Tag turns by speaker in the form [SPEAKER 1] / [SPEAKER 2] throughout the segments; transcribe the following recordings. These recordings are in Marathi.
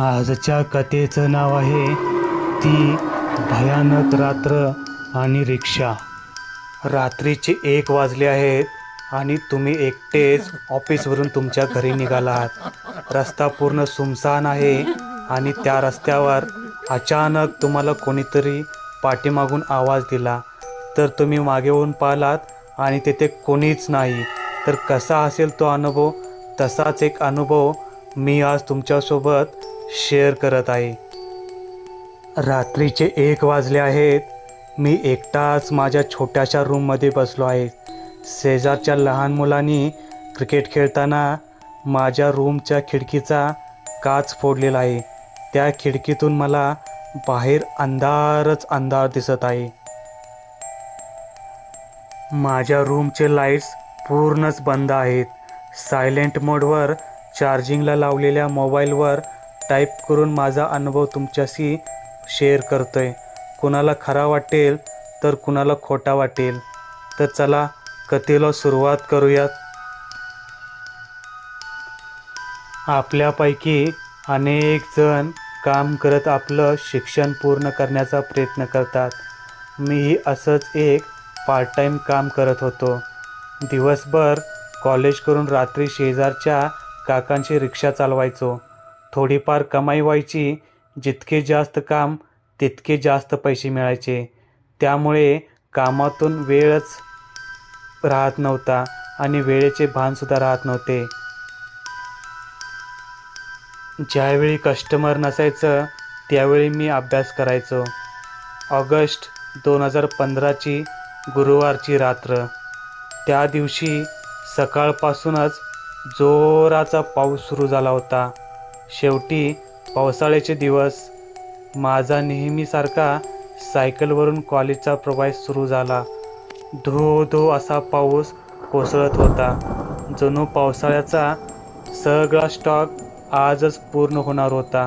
[SPEAKER 1] आजच्या कथेचं नाव आहे ती भयानक रात्र आणि रिक्षा. रात्रीचे एक वाजले आहेत आणि तुम्ही एकटेच ऑफिसवरून तुमच्या घरी निघाला आहात. रस्ता पूर्ण सुमसान आहे आणि त्या रस्त्यावर अचानक तुम्हाला कोणीतरी पाठीमागून आवाज दिला. तर तुम्ही मागे होऊन पाहिलात आणि तेथे कोणीच नाही. तर कसा असेल तो अनुभव? तसाच एक अनुभव मी आज तुमच्यासोबत शेअर करत आहे. रात्रीचे एक वाजले आहेत. मी एकटाच माझ्या छोट्याशा रूममध्ये बसलो आहे. शेजारच्या लहान मुलांनी क्रिकेट खेळताना माझ्या रूमच्या खिडकीचा काच फोडलेला आहे. त्या खिडकीतून मला बाहेर अंधारच अंधार दिसत आहे. माझ्या रूमचे लाईट्स पूर्णच बंद आहेत. सायलेंट मोडवर चार्जिंगला लावलेल्या मोबाईलवर टाईप करून माझा अनुभव तुमच्याशी शेअर करतोय. कुणाला खरा वाटेल तर कुणाला खोटा वाटेल. तर चला कथेला सुरुवात करूयात. आपल्यापैकी अनेक जण काम करत आपलं शिक्षण पूर्ण करण्याचा प्रयत्न करतात. मीही असंच एक पार्ट टाईम काम करत होतो. दिवसभर कॉलेज करून रात्री शेजारच्या काकांची रिक्षा चालवायचो. थोडीफार कमाई व्हायची जितके जास्त काम तितके जास्त पैसे मिळायचे. त्यामुळे कामातून वेळच राहत नव्हता आणि वेळेचे भानसुद्धा राहत नव्हते. ज्यावेळी कस्टमर नसायचं त्यावेळी मी अभ्यास करायचो. ऑगस्ट दोन हजार पंधराची गुरुवारची रात्र. त्या दिवशी सकाळपासूनच जोराचा पाऊस सुरू झाला होता. शेवटी पावसाळ्याचे दिवस. माझा नेहमीसारखा सायकलवरून कॉलेजचा प्रवास सुरू झाला. धो धो असा पाऊस कोसळत होता. जणू पावसाळ्याचा सगळा स्टॉक आजच पूर्ण होणार होता.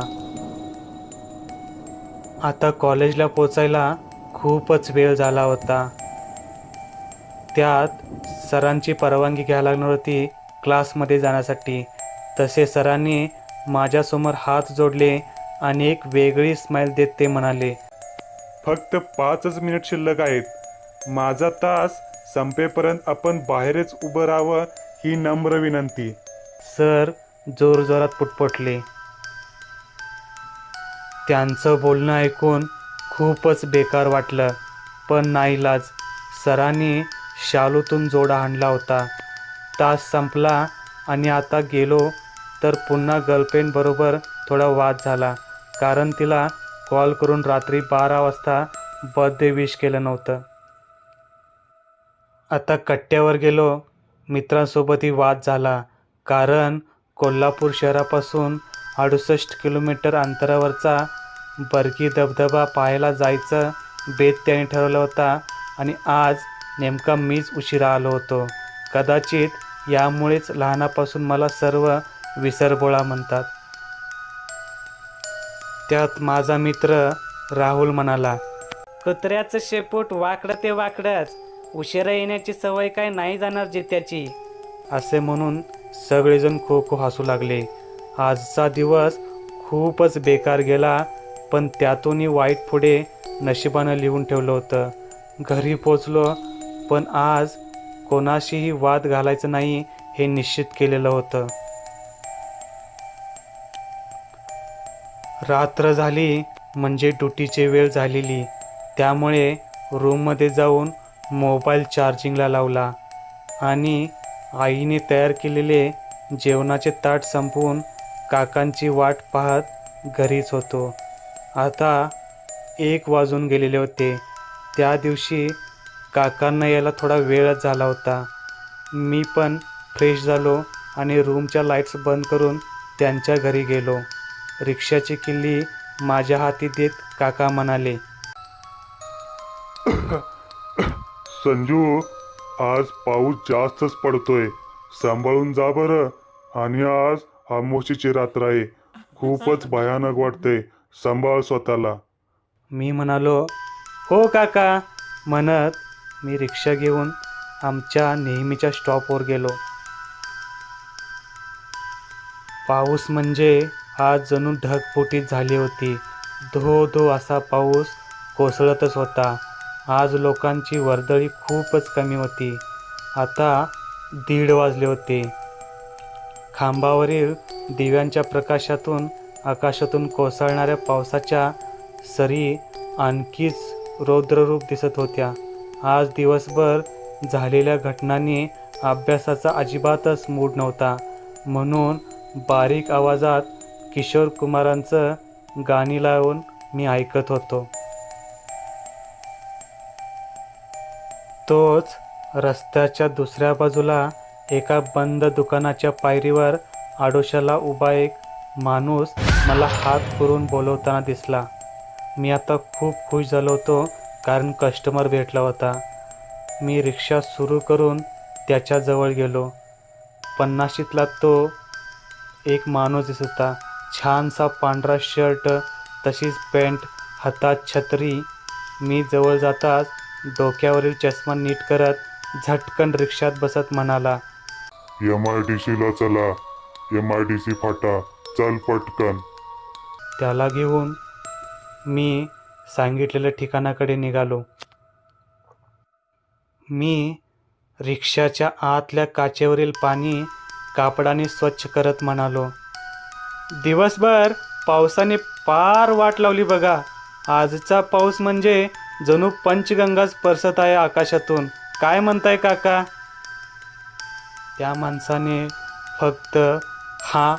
[SPEAKER 1] आता कॉलेजला पोचायला खूपच वेळ झाला होता. त्यात सरांची परवानगी घ्यायला लागणार होती क्लासमध्ये जाण्यासाठी. तसे सरांनी माझ्यासमोर हात जोडले आणि एक वेगळी स्माईल देत ते म्हणाले
[SPEAKER 2] फक्त पाचच मिनिट शिल्लक आहेत. माझा तास संपेपर्यंत आपण बाहेरच उभं राहावं ही नम्र विनंती.
[SPEAKER 1] सर जोरजोरात पुटपुटले. त्यांचं बोलणं ऐकून खूपच बेकार वाटलं पण नाईलाज सरांनी शालूतून जोडा आणला होता. तास संपला आणि आता गेलो तर पुन्हा गर्लफ्रेंडबरोबर थोडा वाद झाला. कारण तिला कॉल करून रात्री बारा वाजता बर्थडे विश केलं नव्हतं. आता कट्ट्यावर गेलो मित्रांसोबतही वाद झाला. कारण कोल्हापूर शहरापासून अडुसष्ट किलोमीटर अंतरावरचा बर्गी धबधबा पाहायला जायचं बेत त्याने ठरवला होता आणि आज नेमका मीच उशिरा आलो होतो. कदाचित यामुळेच लहानापासून मला सर्व विसरबोळा म्हणतात. त्यात माझा मित्र राहुल म्हणाला कुत्र्याचं शेपूट वाकडं ते वाकडंच. उशिरा येण्याची सवय काय नाही जाणार जित्याची. असे म्हणून सगळेजण खो खो हसू लागले. आजचा दिवस खूपच बेकार गेला पण त्यातूनही वाईट पुढे नशिबानं लिहून ठेवलं होतं. घरी पोचलो पण आज कोणाशीही वाद घालायचं नाही हे निश्चित केलेलं होतं. रात्र झाली म्हणजे ड्युटीची वेळ झालेली. त्यामुळे रूममध्ये जाऊन मोबाईल चार्जिंगला लावला आणि आईने तयार केलेले जेवणाचे ताट संपवून काकांची वाट पाहत घरीच होतो. आता एक वाजून गेलेले होते. त्या दिवशी काकांना यायला थोडा वेळच झाला होता. मी पण फ्रेश झालो आणि रूमच्या लाईट्स बंद करून त्यांच्या घरी गेलो. रिक्षाची किल्ली माझ्या हाती देत काका म्हणाले
[SPEAKER 2] संजू आज पाऊस जास्तच पडतोय. सांभाळून जा बरं. आणि आज आमोशीची रात्र आहे. खूपच भयानक वाटतंय. सांभाळ स्वतःला.
[SPEAKER 1] मी म्हणालो हो काका. म्हणत मी रिक्षा घेऊन आमच्या नेहमीच्या स्टॉपवर गेलो. पाऊस म्हणजे आज जणू ढगफुटीच झाली होती. धो धो असा पाऊस कोसळतच होता. आज लोकांची वर्दळी खूपच कमी होती. आता दीड वाजले होते. खांबावरील दिव्यांच्या प्रकाशातून आकाशातून कोसळणाऱ्या पावसाच्या सरी आणखीच रौद्ररूप दिसत होत्या. आज दिवसभर झालेल्या घटनांनी अभ्यासाचा अजिबातच मूड नव्हता. म्हणून बारीक आवाजात किशोर कुमारांचं गाणी लावून मी ऐकत होतो. तोच रस्त्याच्या दुसऱ्या बाजूला एका बंद दुकानाच्या पायरीवर आडोशाला उभा एक माणूस मला हात करून बोलवताना दिसला. मी आता खूप खुश झालो होतो कारण कस्टमर भेटला होता. मी रिक्षा सुरू करून त्याच्याजवळ गेलो. पन्नाशीतला तो एक माणूस दिसत होता. छानसा पांढरा शर्ट तशीच पॅन्ट हातात छत्री. मी जवळ जाताच डोक्यावरील चष्मा नीट करत झटकन रिक्षात बसत म्हणाला
[SPEAKER 2] एम आय डी सीला चला. एम आय डी सी फाटा. चल पटकन.
[SPEAKER 1] त्याला घेऊन मी सांगितलेल्या ठिकाणाकडे निघालो. मी रिक्षाच्या आतल्या काचेवरील पाणी कापडाने स्वच्छ करत म्हणालो दिवसभर पावसाने पार वाट लावली बघा. आजचा पाऊस म्हणजे जणू पंचगंगाच परसत आहे आकाशातून. काय म्हणताय काका? त्या माणसाने फक्त हा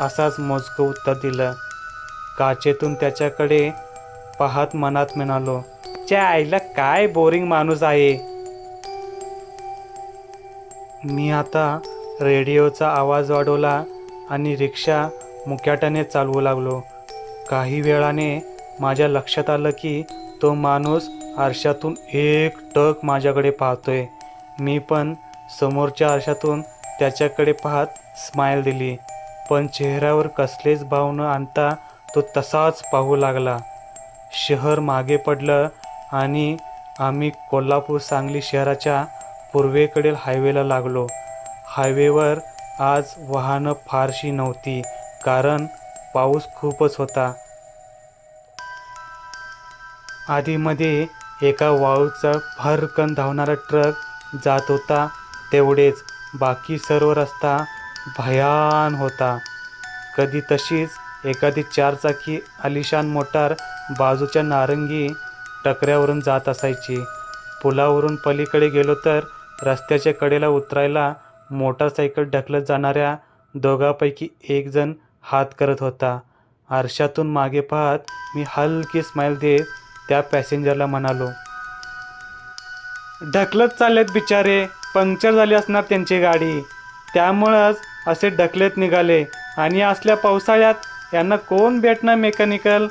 [SPEAKER 1] असाच मोजकं उत्तर दिलं. काचेतून त्याच्याकडे पाहत मनात म्हणालो त्या आईला काय बोरिंग माणूस आहे. मी आता रेडिओचा आवाज वाढवला आणि रिक्षा मुक्याटाने चालवू लागलो. काही वेळाने माझ्या लक्षात आलं की तो माणूस आरशातून एक टक माझ्याकडे पाहतोय. मी पण समोरच्या आरशातून त्याच्याकडे पाहत स्माईल दिली. पण चेहऱ्यावर कसलेच भाव न आणता तो तसाच पाहू लागला. शहर मागे पडलं आणि आम्ही कोल्हापूर सांगली शहराच्या पूर्वेकडील हायवेला लागलो. हायवेवर आज वाहनं फारशी नव्हती. कारण पाऊस खूपच होता. आधीमध्ये एका वाळूचा भरकन धावणारा ट्रक जात होता तेवढेच बाकी सर्व रस्ता भयान होता. कधी तशीच एखादी चारचाकी आलिशान मोटार बाजूच्या नारंगी टकऱ्यावरून जात असायची. पुलावरून पलीकडे गेलो तर रस्त्याच्या कडेला उतरायला मोटारसायकल ढकलत जाणाऱ्या दोघांपैकी एकजण हात करत होता. आरशातून मागे पाहत मी हलकी स्माईल देत त्या पॅसेंजरला म्हणालो ढकलत चाललेत बिचारे. पंक्चर झाली असणार त्यांची गाडी. त्यामुळंच असे ढकलत निघाले. आणि असल्या पावसाळ्यात यांना कोण भेटणार मेकॅनिकल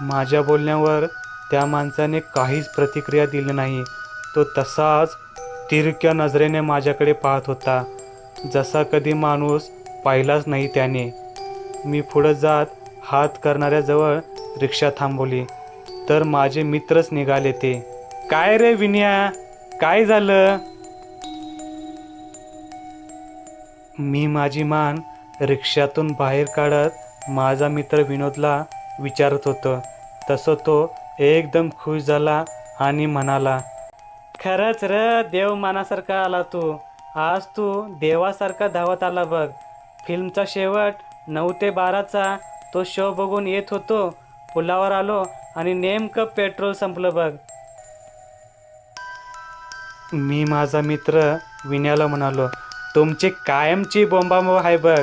[SPEAKER 1] माझ्या बोलण्यावर त्या माणसाने काहीच प्रतिक्रिया दिली नाही. तो तसाच तिरक्या नजरेने माझ्याकडे पाहत होता. जसा कधी माणूस पाहिलाच नाही त्याने. मी पुढं जात हात करणाऱ्याजवळ रिक्षा थांबवली. तर माझे मित्रच निघाले ते. काय रे विन्या? काय झालं? मी माझी मान रिक्षातून बाहेर काढत माझा मित्र विनोदला विचारत होतं. तसं तो एकदम खुश झाला आणि म्हणाला खरंच र देव मानासारखा आला तू. आज तू देवासारखा धावत आला बघ. फिल्मचा शेवट नऊ ते बाराचा तो शो बघून येत होतो. पुलावर आलो आणि नेमकं पेट्रोल संपलं बघ. मी माझा मित्र विण्याला म्हणालो तुमची कायमची बोंबाबो आहे बघ.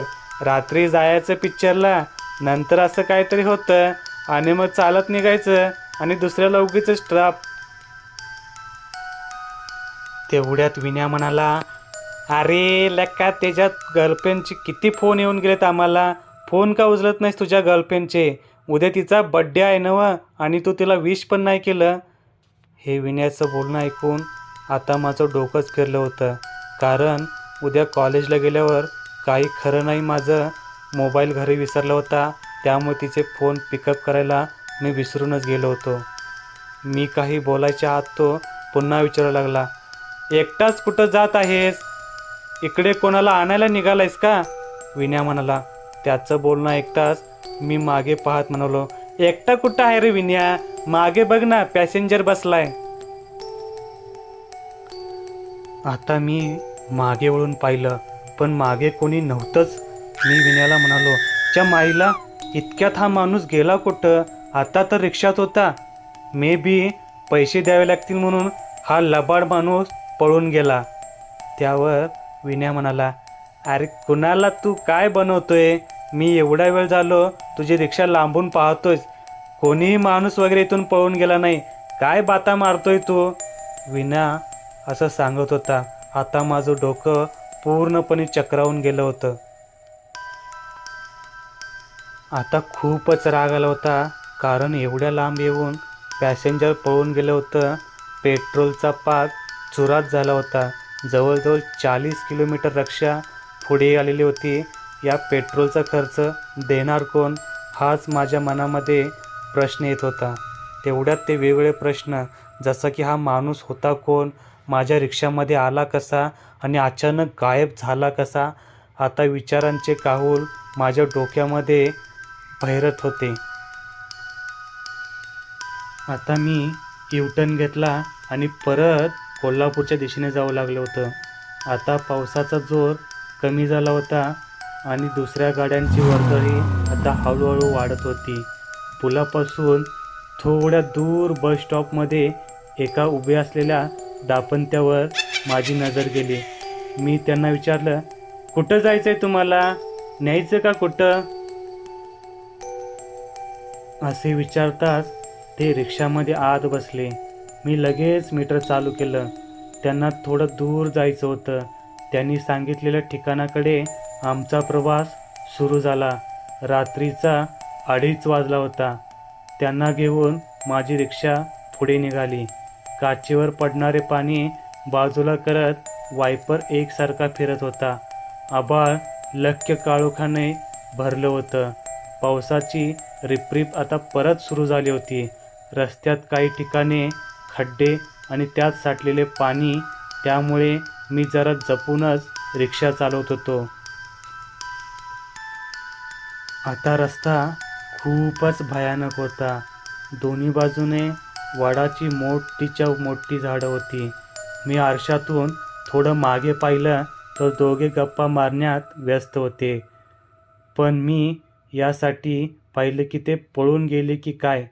[SPEAKER 1] रात्री जायचं पिक्चरला नंतर असं काहीतरी होतं आणि मग चालत निघायचं आणि दुसऱ्या लौकीचं स्ट्राप तेवढ्यात विण्या म्हणाला अरे लक्का त्याच्यात गर्लफ्रेंडचे किती फोन येऊन गेलेत आम्हाला. फोन का उचलत नाहीस तुझ्या गर्लफ्रेंडचे उद्या तिचा बड्डे आहे ना व आणि तू तिला विश पण नाही केलं. हे विनयाचं बोलणं ऐकून आता माझं डोकंच फिरलं होतं. कारण उद्या कॉलेजला गेल्यावर काही खरं नाही माझं. मोबाईल घरी विसरला होता. त्यामुळे तिचे फोन पिकअप करायला मी विसरूनच गेलो होतो. मी काही बोलायच्या आत तो पुन्हा विचारू लागला. एकटाच कुठं जात आहेस? इकडे कोणाला आणायला निघालायस का? विण्या म्हणाला त्याचं बोलणं ऐकताच मी मागे पाहत म्हणालो एकटा कुठं आहे रे विन्या? मागे बघ ना पॅसेंजर बसलाय. आता मी मागे वळून पाहिलं पण मागे कोणी नव्हतंच. मी विन्याला म्हणालो च्या माईला इतक्यात हा माणूस गेला कुठं? आता तर रिक्षात होता. मे बी पैसे द्यावे लागतील म्हणून हा लबाड माणूस पळून गेला. त्यावर विनय म्हणाला अरे कुणाला तू काय बनवतोय? मी एवढा वेळ झालो तुझी रिक्षा लांबून पाहतोयस. कोणीही माणूस वगैरे इथून पळून गेला नाही. काय बाता मारतोय तू? विना असं सांगत होता. आता माझं डोकं पूर्णपणे चक्रावून गेलं होतं. आता खूपच राग आला होता कारण एवढ्या लांब येऊन पॅसेंजर पळून गेलं होतं. पेट्रोलचा पाक चुरात झाला होता. जवळजवळ चाळीस किलोमीटर रक्षा पुढे आलेली होती. या पेट्रोलचा खर्च देणार कोण? हाच माझ्या मनामध्ये प्रश्न येत होता. तेवढ्यात ते वेगवेगळे प्रश्न जसं की हा माणूस होता कोण? माझ्या रिक्षामध्ये आला कसा? आणि अचानक गायब झाला कसा? आता विचारांचे काहूल माझ्या डोक्यामध्ये भैरत होते. आता मी युटर्न घेतला आणि परत कोल्हापूरच्या दिशेने जावं लागलं होतं. आता पावसाचा जोर कमी झाला होता आणि दुसऱ्या गाड्यांची वर्दळी आता हळूहळू वाढत होती. पुलापासून थोड्या दूर बस स्टॉपमध्ये एका उभे असलेल्या दापंत्यावर माझी नजर गेली. मी त्यांना विचारलं कुठं जायचं आहे तुम्हाला? न्यायचं का कुठं? असे विचारताच ते रिक्षामध्ये आत बसले. मी लगेच मीटर चालू केलं. त्यांना थोडं दूर जायचं होतं. त्यांनी सांगितलेल्या ठिकाणाकडे आमचा प्रवास सुरू झाला. रात्रीचा अडीच वाजला होता. त्यांना घेऊन माझी रिक्षा पुढे निघाली. काचेवर पडणारे पाणी बाजूला करत वायपर एकसारखा फिरत होता. आबाळ लख्य काळोखाने भरलं होतं. पावसाची रिपरिप आता परत सुरू झाली होती. रस्त्यात काही ठिकाणी खड्डे आणि त्यात साठलेले पाणी त्यामुळे मी जरा जपूनच रिक्षा चालवत होतो. आता रस्ता खूपच भयानक होता. दोन्ही बाजूने वाडाची मोठीच्या मोठी झाडं होती. मी आरशातून थोडं मागे पाहिलं तर दोघे गप्पा मारण्यात व्यस्त होते. पण मी यासाठी पाहिलं की ते पळून गेले की काय?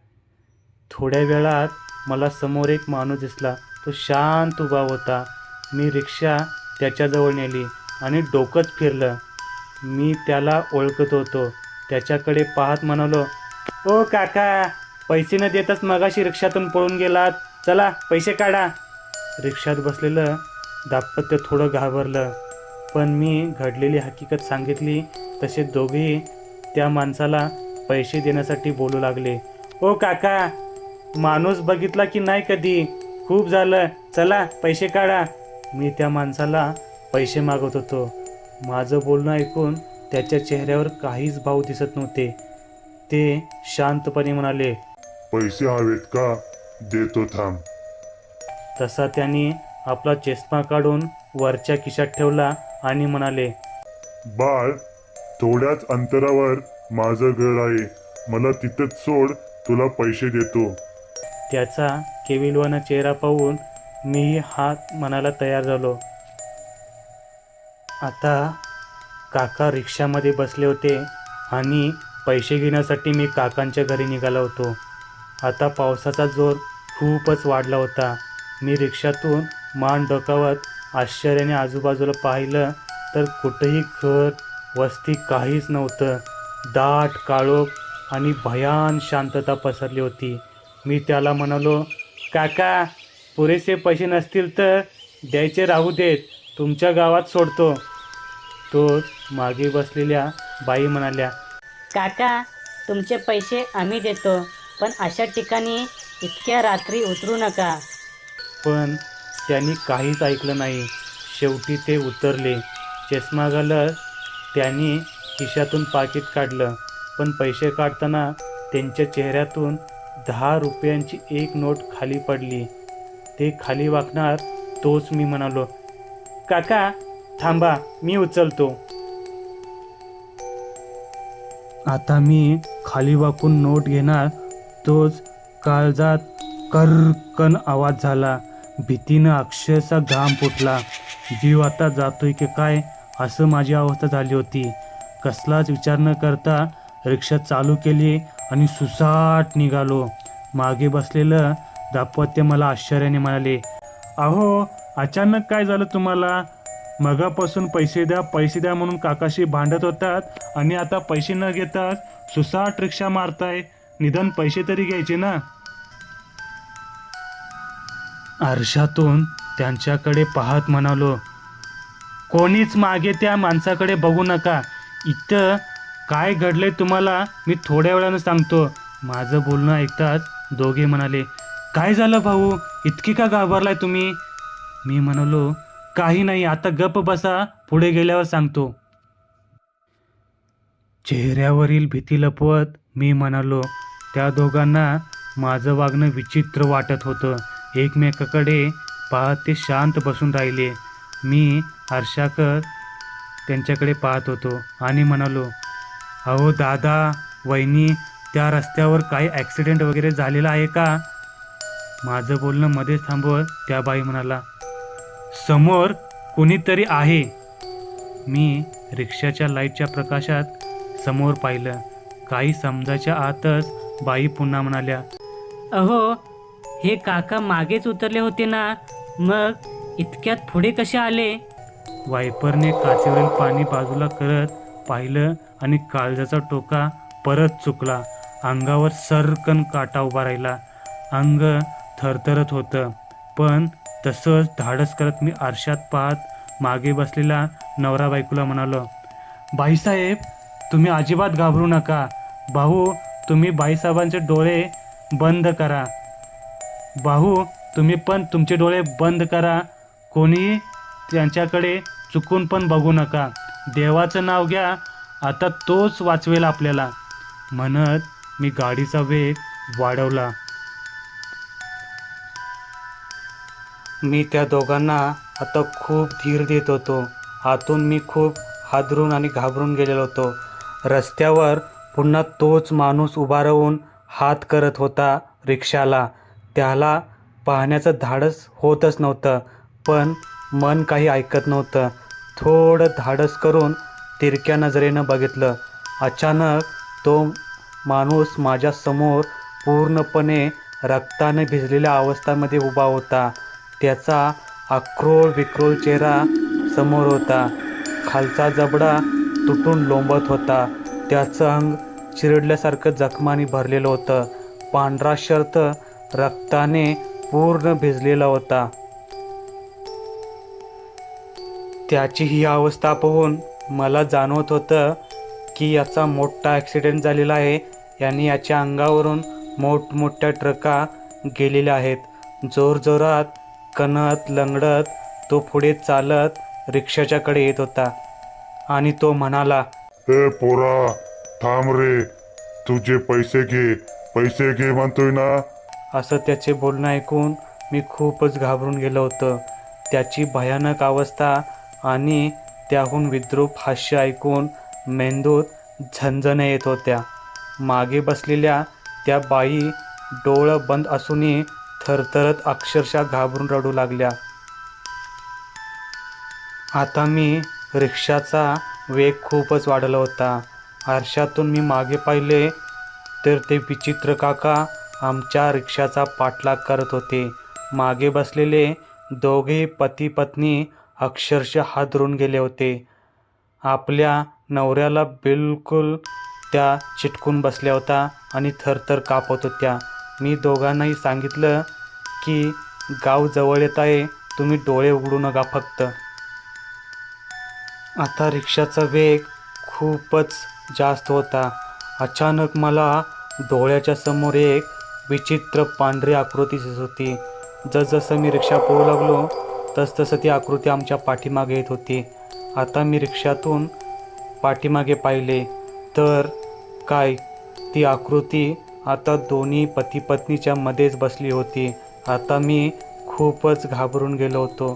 [SPEAKER 1] थोड्या वेळात मला समोर एक माणूस दिसला. तो शांत उभा होता. मी रिक्षा त्याच्याजवळ नेली आणि डोकंच फिरलं. मी त्याला ओळखत होतो. त्याच्याकडे पाहत म्हणालो ओ काका पैसे न देतच मगाशी रिक्षातून पळून गेलात. चला पैसे काढा. रिक्षात बसलेलं दाम्पत्य थोडं घाबरलं. पण मी घडलेली हकीकत सांगितली. तसे दोघेही त्या माणसाला पैसे देण्यासाठी बोलू लागले. ओ काका माणूस बघितला की नाही कधी? खूप झालं. चला पैसे काढा. मी त्या माणसाला पैसे मागत होतो. माझं बोलणं ऐकून त्याच्या चेहऱ्यावर काहीच भाव दिसत नव्हते. ते शांतपणे म्हणाले
[SPEAKER 2] पैसे हवेत का? देतो थांब.
[SPEAKER 1] तसा त्यांनी आपला चष्मा काढून वरच्या खिशात ठेवला आणि म्हणाले
[SPEAKER 2] बाळ थोड्याच अंतरावर माझं घर आहे. मला तिथंच सोड. तुला पैसे देतो.
[SPEAKER 1] त्याचा केविलवाना चेहरा पाहून मीही हात म्हणायला तयार झालो. आता काका रिक्षामध्ये बसले होते आणि पैसे घेण्यासाठी मी काकांच्या घरी निघालो होतो. आता पावसाचा जोर खूपच वाढला होता. मी रिक्षातून मान डोकावत आश्चर्याने आजूबाजूला पाहिलं तर कुठंही घर वस्ती काहीच नव्हतं. दाट काळोख आणि भयान शांतता पसरली होती. मी त्याला म्हणालो काका पुरेसे पैसे नसतील तर द्यायचे राहू देत तुमच्या गावात सोडतो. तोच मागे बसलेल्या बाई म्हणाल्या
[SPEAKER 3] काका तुमचे पैसे आम्ही देतो पण अशा ठिकाणी इतक्या रात्री उतरू नका.
[SPEAKER 1] पण त्यांनी काहीच ऐकलं नाही. शेवटी ते उतरले. चष्मा घालत त्यांनी खिशातून पाकिट काढलं पण पैसे काढताना त्यांच्या चेहऱ्यातून दहा रुपयांची एक नोट खाली पडली. ते खाली वाकणार तोच मी म्हणालो काका थांबा मी उचलतो. आता मी खाली वाकून नोट घेणार तोच काळजात कर्कन आवाज झाला. भीतीनं अक्षरशः घाम फुटला. जीव आता जातोय की काय? असं माझी अवस्था झाली होती. कसलाच विचार न करता रिक्षा चालू केली आणि सुसाट निघालो. मागे बसलेलं दाम्पत्य मला आश्चर्याने म्हणाले अहो अचानक काय झालं तुम्हाला? मगापासून पैसे द्या पैसे द्या म्हणून काकाशी भांडत होतात आणि आता पैसे न घेताच सुसाट रिक्षा मारताय. निदान पैसे तरी घ्यायचे ना? आरशातून त्यांच्याकडे पाहत म्हणालो कोणीच मागे त्या माणसाकडे बघू नका. इथं काय घडलंय तुम्हाला? मी थोड्या वेळानं सांगतो. माझं बोलणं ऐकताच दोघे म्हणाले काय झालं भाऊ? इतकी का घाबरलाय तुम्ही? मी म्हणालो काही नाही आता गप बसा पुढे गेल्यावर सांगतो. चेहऱ्यावरील भीती लपवत मी म्हणालो त्या दोघांना माझं वागणं विचित्र वाटत होतं. एकमेकाकडे पाहत ते शांत बसून राहिले. मी हर्षाकर त्यांच्याकडे पाहत होतो आणि म्हणालो अहो दादा वहिनी त्या रस्त्यावर काही ॲक्सिडेंट वगैरे झालेला आहे का? माझं बोलणं मध्येच थांबवत त्या बाई म्हणाला. समोर कुणीतरी आहे. मी रिक्षाच्या लाईटच्या प्रकाशात समोर पाहिलं. काही समजायच्या आतच बाई पुन्हा म्हणाल्या
[SPEAKER 3] अहो हे काका मागेच उतरले होते ना. मग इतक्यात पुढे कसे आले?
[SPEAKER 1] वायपरने काचेवरील पाणी बाजूला करत पाहिलं आणि काळजाचा टोका परत चुकला. अंगावर सरकन काटा उभा राहिला. अंग थरथरत होतं. पण तसंच धाडस करत मी आरशात पाहत मागे बसलेला नवरा बायकोला म्हणालो बाईसाहेब तुम्ही अजिबात घाबरू नका. भाऊ तुम्ही बाईसाहेबांचे डोळे बंद करा. भाऊ तुम्ही पण तुमचे डोळे बंद करा. कोणी त्यांच्याकडे चुकून पण बघू नका. देवाचं नाव घ्या. आता तोच वाचवेल आपल्याला. म्हणत मी गाडीचा वेग वाढवला. मी त्या दोघांना आता खूप धीर देत होतो. आतून मी खूप हादरून आणि घाबरून गेलेलो होतो. रस्त्यावर पुन्हा तोच माणूस उभा राहून हात करत होता रिक्षाला. त्याला पाहण्याचं धाडस होतच नव्हतं पण मन काही ऐकत नव्हतं. थोडं धाडस करून तिरक्या नजरेनं बघितलं. अचानक तो माणूस माझ्यासमोर पूर्णपणे रक्ताने भिजलेल्या अवस्थेमध्ये उभा होता. त्याचा अक्रोळ विक्रोळ चेहरा समोर होता. खालचा जबडा तुटून लोंबत होता. त्याचं अंग चिरडल्यासारखं जखमाने भरलेलं होतं. पांढरा शर्त रक्ताने पूर्ण भिजलेला होता. त्याची ही अवस्था पाहून मला जाणवत होतं की याचा मोठा ॲक्सिडेंट झालेला आहे. यांनी याच्या अंगावरून मोठमोठ्या ट्रका गेलेल्या आहेत. जोरजोरात कणत लंगडत तो पुढे चालत रिक्षाच्याकडे येत होता आणि तो म्हणाला
[SPEAKER 2] ए पोरा थांब रे. तुझे पैसे घे. पैसे घे म्हणतोय ना.
[SPEAKER 1] असं त्याचे बोलणं ऐकून मी खूपच घाबरून गेलो होतो. त्याची भयानक अवस्था आणि त्याहून विद्रूप हास्य ऐकून मेंदूत झणझण्या येत होत्या. मागे बसलेल्या त्या बाई डोळं बंद असूनही थरथरत अक्षरशः घाबरून रडू लागल्या. आता मी रिक्षाचा वेग खूपच वाढला होता. आरशातून मी मागे पाहिले तर ते विचित्र काका आमच्या रिक्षाचा पाठलाग करत होते. मागे बसलेले दोघे पती पत्नी अक्षरशः हादरून गेले होते. आपल्या नवऱ्याला बिलकुल त्या चिटकून बसल्या होत्या आणि थरथर कापत होत्या. मी दोघांनाही सांगितलं की गाव जवळ येत आहे तुम्ही डोळे उघडू नका फक्त. आता रिक्षाचा वेग खूपच जास्त होता. अचानक मला डोळ्याच्या समोर एक विचित्र पांढरी आकृती दिसत होती. जसजसं मी रिक्षा पोहू लागलो तसतसं ती आकृती आमच्या पाठीमागे येत होती. आता मी रिक्षातून पाठीमागे पाहिले तर काय ती आकृती आता दोन्ही पती पत्नीच्या मध्येच बसली होती. आता मी खूपच घाबरून गेलो होतो.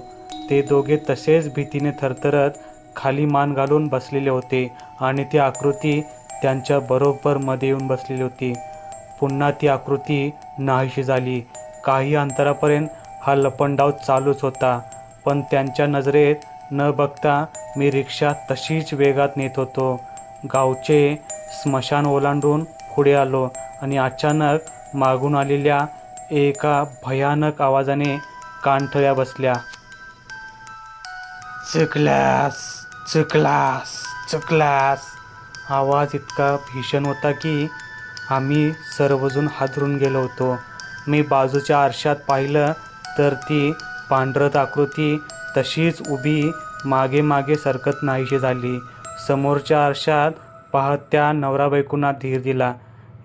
[SPEAKER 1] ते दोघे तसेच भीतीने थरथरत खाली मान घालून बसलेले होते आणि ती आकृती त्यांच्या बरोबर मध्ये येऊन बसलेली होती. पुन्हा ती आकृती नाहीशी झाली. काही अंतरापर्यंत हा लपंडाव चालूच होता. पण त्यांच्या नजरेत न बघता मी रिक्षा तशीच वेगात नेत होतो. गावचे स्मशान ओलांडून पुढे आलो आणि अचानक मागून आलेल्या एका भयानक आवाजाने कानठळ्या बसल्या. चुकलास चुकलास चुकलास. आवाज इतका भीषण होता की आम्ही सर्वजण हादरून गेलो होतो. मी बाजूच्या आरशात पाहिलं तर ती पांढरत आकृती तशीच उभी मागे मागे सरकत नाहीशी झाली. समोरच्या आरशात पाहत त्या नवरा बायकोंना धीर दिला.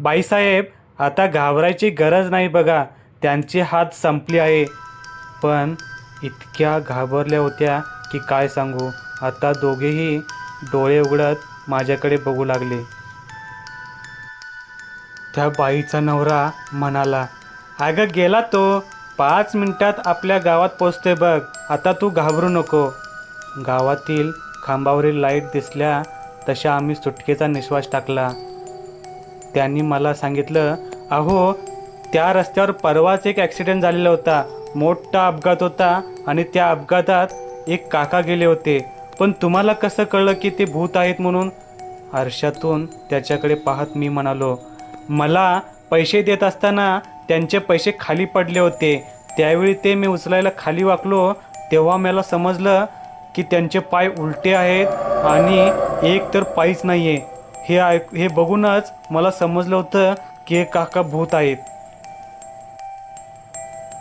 [SPEAKER 1] बाईसाहेब आता घाबरायची गरज नाही बघा त्यांचे हात संपले आहे. पण इतक्या घाबरल्या होत्या की काय सांगू आता दोघेही डोळे उघडत माझ्याकडे बघू लागले. त्या बाईचा नवरा म्हणाला अगं गेला तो पाच मिनिटात आपल्या गावात पोचते बघ. आता तू घाबरू नको. गावातील खांबावरील लाइट दिसल्या तशा आम्ही सुटकेचा निश्वास टाकला. त्यांनी मला सांगितलं अहो त्या रस्त्यावर परवाच एक ॲक्सिडेंट झालेला होता. मोठा अपघात होता आणि त्या अपघातात एक काका गेले होते. पण तुम्हाला कसं कळलं की ते भूत आहेत म्हणून? आरशातून त्याच्याकडे पाहत मी म्हणालो मला पैसे देत असताना त्यांचे पैसे खाली पडले होते. त्यावेळी ते मी उचलायला खाली वाकलो. तेव्हा मला समजलं की त्यांचे पाय उलटे आहेत आणि एक तर पायीच नाही आहे हे ऐक हे बघूनच मला समजलं होतं की हे काका भूत आहेत.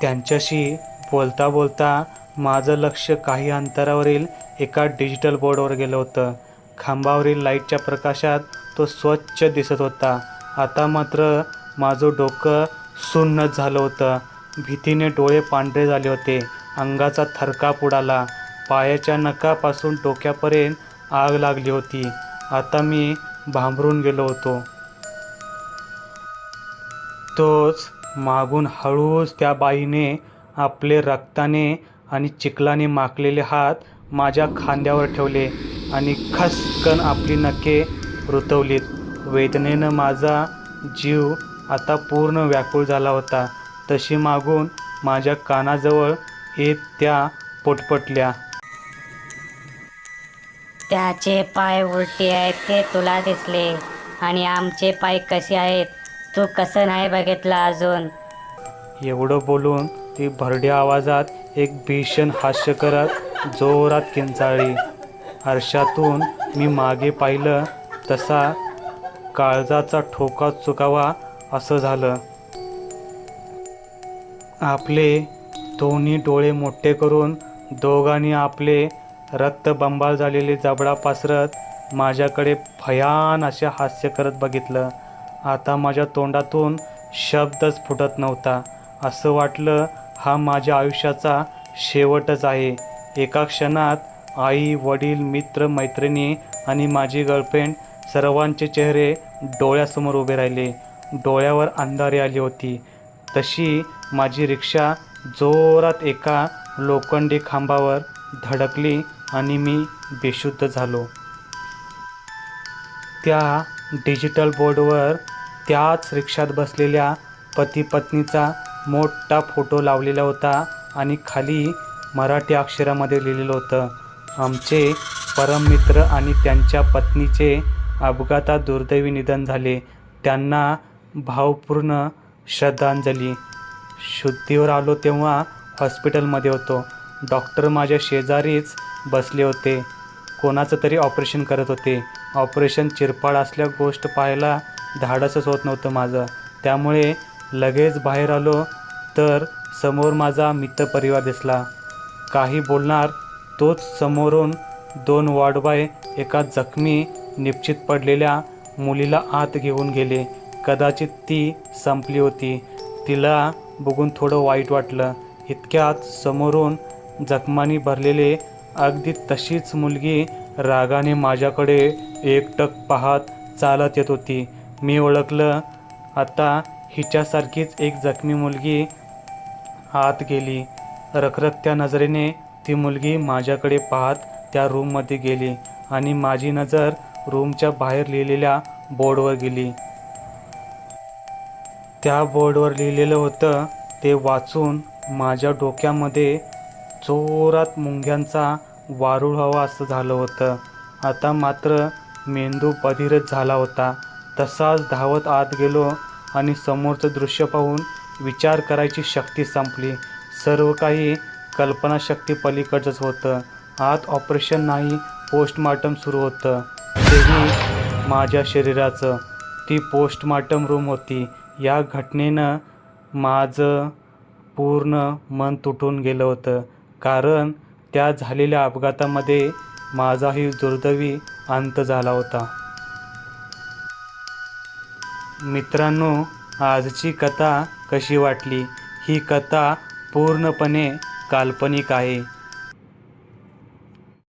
[SPEAKER 1] त्यांच्याशी बोलता बोलता माझं लक्ष काही अंतरावरील एका डिजिटल बोर्डवर गेलं होतं. खांबावरील लाईटच्या प्रकाशात तो स्वच्छ दिसत होता. आता मात्र माझं डोकं सुन्न झालं होतं. भीतीने डोळे पांढरे झाले होते. अंगाचा थरकाप उडाला पायाच्या नकापासून डोक्यापर्यंत आग लागली होती. आता मी भांबरून गेलो होतो. तोच मागून हळूच त्या बाईने आपले रक्ताने आणि चिखलाने माखलेले हात माझ्या खांद्यावर ठेवले आणि खसकन आपली नखे रुतवलीत. वेदनेनं माझा जीव आता पूर्ण व्याकुळ झाला होता. तशी मागून माझ्या कानाजवळ येत त्या पोटपटल्या.
[SPEAKER 3] त्याचे पाय उलटे आहेत ते तुला दिसले. आणि आमचे पाय कसे आहेत तू कसं नाही बघितलं अजून?
[SPEAKER 1] एवढं बोलून ती भरड्या आवाजात एक भीषण हास्य करत जोरात किंचाळली. आरशातून मी मागे पाहिलं तसा काळजाचा ठोका चुकावा असं झालं. आपले दोन्ही डोळे मोठे करून दोघांनी आपले रक्तबंबाळ झालेले जबडा पासरत माझ्याकडे भयान असे हास्य करत बघितलं. आता माझ्या तोंडातून शब्दच फुटत नव्हता. असं वाटलं हा माझ्या आयुष्याचा शेवटच आहे. एका क्षणात आई वडील मित्र मैत्रिणी आणि माझी गर्लफ्रेंड सर्वांचे चेहरे डोळ्यासमोर उभे राहिले. डोळ्यावर अंधारी आली होती. तशी माझी रिक्षा जोरात एका लोखंडी खांबावर धडकली आणि मी बेशुद्ध झालो. त्या डिजिटल बोर्डवर त्याच रिक्षात बसलेल्या पती पत्नीचा मोठा फोटो लावलेला होता आणि खाली मराठी अक्षरामध्ये लिहिलेलं होतं आमचे परममित्र आणि त्यांच्या पत्नीचे अपघातात दुर्दैवी निधन झाले. त्यांना भावपूर्ण श्रद्धांजली. शुद्धीवर आलो तेव्हा हॉस्पिटलमध्ये होतो. डॉक्टर माझ्या शेजारीच बसले होते. कोणाचं तरी ऑपरेशन करत होते. ऑपरेशन चिरपाड असल्या गोष्ट पाहायला धाडसच होत नव्हतं माझं. त्यामुळे लगेच बाहेर आलो तर समोर माझा मित्रपरिवार दिसला. काही बोलणार तोच समोरून दोन वॉर्डबाय एका जखमी निश्चित पडलेल्या मुलीला आत घेऊन गेले. कदाचित ती संपली होती. तिला बघून थोडं वाईट वाटलं. इतक्यात समोरून जखमानी भरलेले अगदी तशीच मुलगी रागाने माझ्याकडे एकटक पाहत चालत येत होती. मी ओळखलं आता हिच्यासारखीच एक जखमी मुलगी आत गेली. रखरखत्या नजरेने ती मुलगी माझ्याकडे पाहत त्या रूममध्ये गेली आणि माझी नजर रूमच्या बाहेर लिहिलेल्या बोर्डवर गेली. त्या बोर्डवर लिहिलेलं होतं ते वाचून माझ्या डोक्यामध्ये जोरात मुंग्यांचा वारूळ हवा असं झालं होतं. आता मात्र मेंदू बधिरच झाला होता. तसाच धावत आत गेलो आणि समोरचं दृश्य पाहून विचार करायची शक्ती संपली. सर्व काही कल्पनाशक्ती पलीकडचंच होतं. आत ऑपरेशन नाही पोस्टमार्टम सुरू होतं. तेही माझ्या शरीराचं. ती पोस्टमार्टम रूम होती. या घटनेनं माझं पूर्ण मन तुटून गेलं होतं. कारण त्या झालेल्या अपघातामध्ये माझाही दुर्दैवी अंत झाला होता. मित्रांनो आजची कथा कशी वाटली? ही कथा पूर्णपणे काल्पनिक आहे.